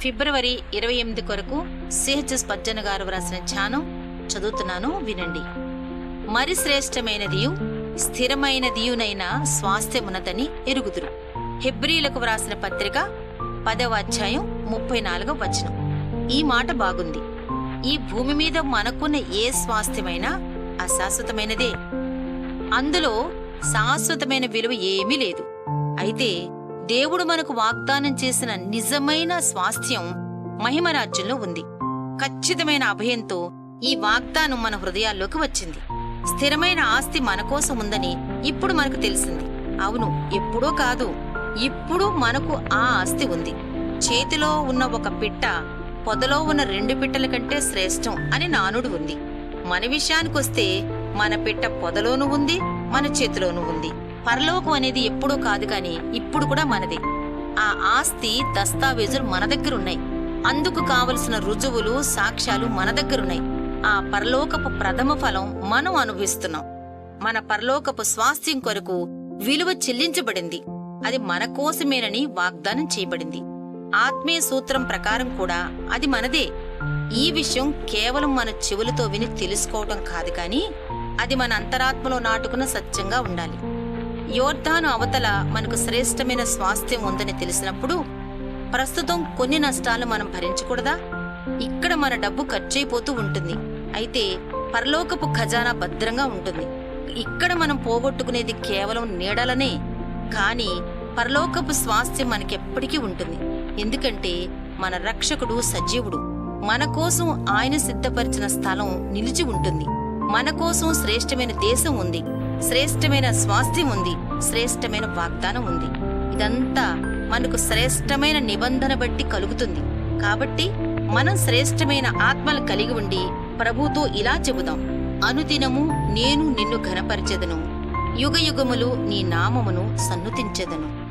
ఫిబ్రవరి ఇరవై ఎనిమిది కొరకు సిహెచ్ఎస్ పజ్జన గారు వ్రాసిన ధ్యానం చదువుతున్నాను వినండి. మరి శ్రేష్టమైనదియు స్థిరమైనదియునైన స్వాస్థ్యమునదని ఎరుగుదురు. హెబ్రిలకు వ్రాసిన పత్రిక పదవ అధ్యాయం ముప్పై నాలుగవ వచనం. ఈ మాట బాగుంది. ఈ భూమి మీద మనకున్న ఏ స్వాస్థ్యమైనా అశాశ్వతమైనదే. అందులో శాశ్వతమైన విలువ ఏమీ లేదు. అయితే దేవుడు మనకు వాగ్దానం చేసిన నిజమైన స్వాస్థ్యం మహిమరాజ్యంలో ఉంది. ఖచ్చితమైన అభయంతో ఈ వాగ్దానం మన హృదయాల్లోకి వచ్చింది. స్థిరమైన ఆస్తి మన కోసం ఉందని ఇప్పుడు మనకు తెలిసింది. అవును ఎప్పుడో కాదు ఇప్పుడు మనకు ఆ ఆస్తి ఉంది. చేతిలో ఉన్న ఒక పిట్ట పొదలో ఉన్న రెండు పిట్టల కంటే శ్రేష్టం అని నానుడు ఉంది. మన విషయానికొస్తే మన పిట్ట పొదలోనూ ఉంది మన చేతిలోనూ ఉంది. పరలోకం అనేది ఎప్పుడూ కాదు కాని ఇప్పుడు కూడా మనదే. ఆ ఆస్తి దస్తావేజులు మన దగ్గరున్నాయి. అందుకు కావలసిన రుజువులు సాక్ష్యాలు మన దగ్గరున్నాయి. ఆ పరలోకపు ప్రథమ ఫలం మనం అనుభవిస్తున్నాం. మన పరలోకపు స్వాస్థ్యం కొరకు విలువ చెల్లించబడింది. అది మన కోసమేనని వాగ్దానం చేయబడింది. ఆత్మీయ సూత్రం ప్రకారం కూడా అది మనదే. ఈ విషయం కేవలం మన చెవులతో విని తెలుసుకోవటం కాదు కానీ అది మన అంతరాత్మలో నాటుకున్న సత్యంగా ఉండాలి. యోర్ధాను అవతల మనకు శ్రేష్టమైన స్వాస్థ్యం ఉందని తెలిసినప్పుడు ప్రస్తుతం కొన్ని నష్టాలు మనం భరించకూడదా? ఇక్కడ మన డబ్బు ఖర్చయిపోతూ ఉంటుంది. అయితే పరలోకపు ఖజానా భద్రంగా ఉంటుంది. ఇక్కడ మనం పోగొట్టుకునేది కేవలం నీడలనే. కానీ పరలోకపు స్వాస్థ్యం మనకెప్పటికీ ఉంటుంది. ఎందుకంటే మన రక్షకుడు సజీవుడు. మన కోసం ఆయన సిద్ధపరిచిన స్థలం నిలిచి ఉంటుంది. మన కోసం శ్రేష్టమైన దేశం ఉంది. శ్రేష్టమైన స్వాస్థ్యం ఉంది. శ్రేష్టమైన వాగ్దానం ఉంది. ఇదంతా మనకు శ్రేష్టమైన నిబంధన బట్టి కలుగుతుంది. కాబట్టి మనం శ్రేష్టమైన ఆత్మలు కలిగి ఉండి ప్రభుతో ఇలా చెబుదాం. అనుదినము నేను నిన్ను ఘనపరిచెదను. యుగయుగములు నీ నామమును సన్నుతించెదను.